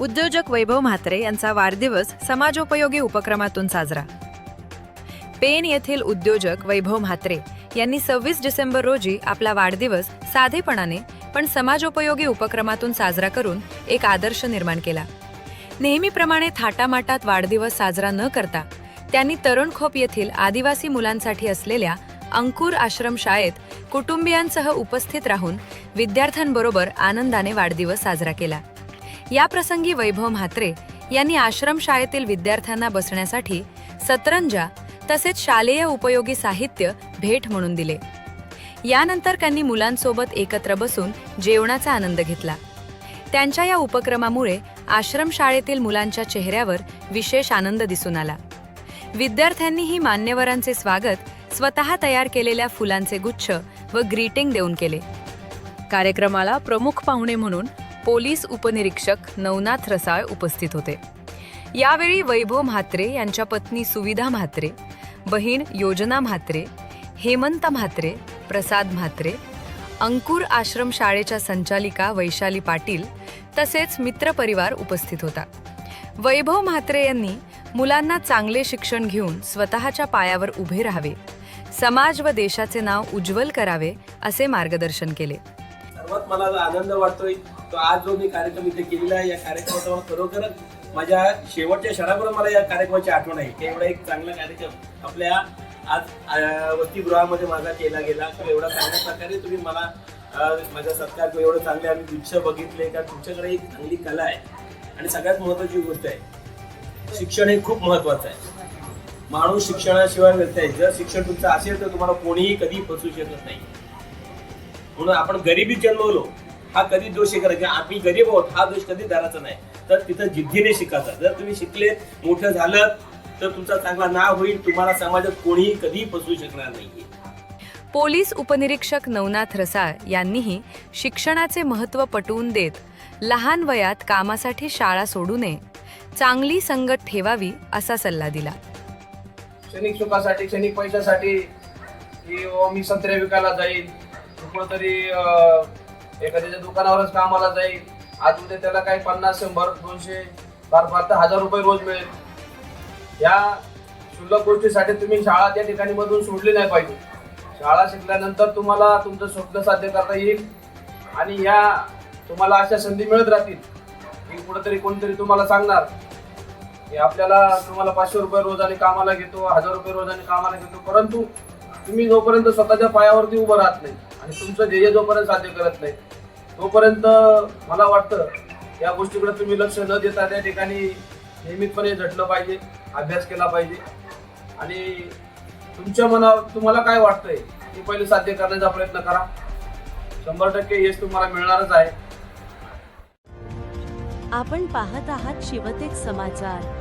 उद्योजक वैभव म्हात्रे यांचा वाढदिवस समाजोपयोगी उपक्रमातून साजरा. पेन येथील उद्योजक वैभव म्हात्रे यांनी सव्वीस डिसेंबर रोजी आपला वाढदिवस साधेपणाने पण समाजोपयोगी उपक्रमातून साजरा करून एक आदर्श निर्माण केला. नेहमीप्रमाणे थाटामाटात वाढदिवस साजरा न करता त्यांनी तरुणखोप येथील आदिवासी मुलांसाठी असलेल्या अंकुर आश्रम शाळेत कुटुंबियांसह उपस्थित राहून विद्यार्थ्यांबरोबर आनंदाने वाढदिवस साजरा केला. याप्रसंगी वैभव म्हात्रे यांनी आश्रमशाळेतील विद्यार्थ्यांना बसण्यासाठी सतरंजा तसेच शालेय उपयोगी साहित्य भेट म्हणून दिले. यानंतर त्यांनी मुलांसोबत एकत्र बसून जेवणाचा आनंद घेतला. त्यांच्या या उपक्रमामुळे आश्रमशाळेतील मुलांच्या चेहऱ्यावर विशेष आनंद दिसून आला. विद्यार्थ्यांनीही मान्यवरांचे स्वागत स्वतः तयार केलेल्या फुलांचे गुच्छ व ग्रीटिंग देऊन केले. कार्यक्रमाला प्रमुख पाहुणे म्हणून पोलीस उपनिरीक्षक नवनाथ रसाळ उपस्थित होते. यावेळी वैभव म्हात्रे यांच्या पत्नी सुविधा म्हात्रे बहीण योजना म्हात्रे हेमंत म्हात्रे प्रसाद म्हात्रे अंकुर आश्रम शाळेच्या संचालिका वैशाली पाटील तसेच मित्रपरिवार उपस्थित होता. वैभव म्हात्रे यांनी मुलांना चांगले शिक्षण घेऊन स्वतःच्या पायावर उभे राहावे समाज व देशाचे नाव उज्ज्वल करावे असे मार्गदर्शन केले. सर्वात मला आनंद वाटतोय तो आज जो मी कार्यक्रम इथे केलेला आहे या कार्यक्रमाचा मला खरोखरच माझ्या शेवटच्या क्षणापर्यंत मला या कार्यक्रमाची आठवण आहे. एवढा एक चांगला कार्यक्रम आपल्या आज वसतिगृहामध्ये माझा केला गेला. तर एवढा चांगल्या प्रकारे तुम्ही मला माझा सत्कार किंवा एवढं चांगले आम्ही दृश्य बघितले. का तुमच्याकडे एक चांगली कला आहे. आणि सगळ्यात महत्वाची गोष्ट आहे शिक्षण हे खूप महत्वाचं आहे. माणूस शिक्षणाशिवाय व्यर्थ आहे. जर शिक्षण तुमचं असेल तर तुम्हाला कोणीही कधी फसू शकत नाही. म्हणून आपण गरिबी जन्मवलो हा कधी दोष आहे करायचा आम्ही गरीब आहोत हा दोष कधी धरायचा नाही. तर तिथं जिद्दीने शिकायचा. जर तुम्ही शिकले मोठं झालं तर तुमचा चांगला नाव होईल. तुम्हाला समाजात कोणीही कधी फसवू शकणार नाही पोलीस उपनिरीक्षक नवनाथ रसाळ यांनीही शिक्षणाचे महत्त्व पटवून देत लहान वयात कामासाठी शाळा सोडू नये चांगली संगत ठेवावी असा सल्ला दिला. क्षणिक सुखासाठी क्षणिक पैशासाठी की बाबा मी संत्रे विकायला जाईल कुठंतरी अं, एखाद्याच्या दुकानावरच कामाला जाईल. आज उद्या त्याला काही पन्नास शंभर दोनशे फार फार तर हजार रुपये रोज मिळेल. या शुल्लक गोष्टीसाठी तुम्ही शाळा त्या ठिकाणी मधून सोडली नाही पाहिजे. शाळा शिकल्यानंतर तुम्हाला तुमचं स्वप्न साध्य करता येईल आणि या तुम्हाला अशा संधी मिळत राहतील. की कुठंतरी कोणतरी तुम्हाला सांगणार की आपल्याला तुम्हाला पाचशे रुपये रोजाने कामाला घेतो हजार रुपये रोजाने कामाला घेतो परंतु तुम्ही जोपर्यंत स्वतःच्या पायावरती उभं राहत नाही आणि तुमचं ध्येय जोपर्यंत साध्य करत नाही तोपर्यंत मला वाटतं या गोष्टीकडे तुम्ही लक्ष न देता त्या ठिकाणी नियमितपणे झटलं पाहिजे अभ्यास केला पाहिजे. आणि तुमच्या मना तुम्हाला काय वाटतंय ते पहिले साध्य करण्याचा प्रयत्न करा. शंभर टक्के यश तुम्हाला मिळणारच आहे. आपण पाहत आहात शिवतेक समाचार.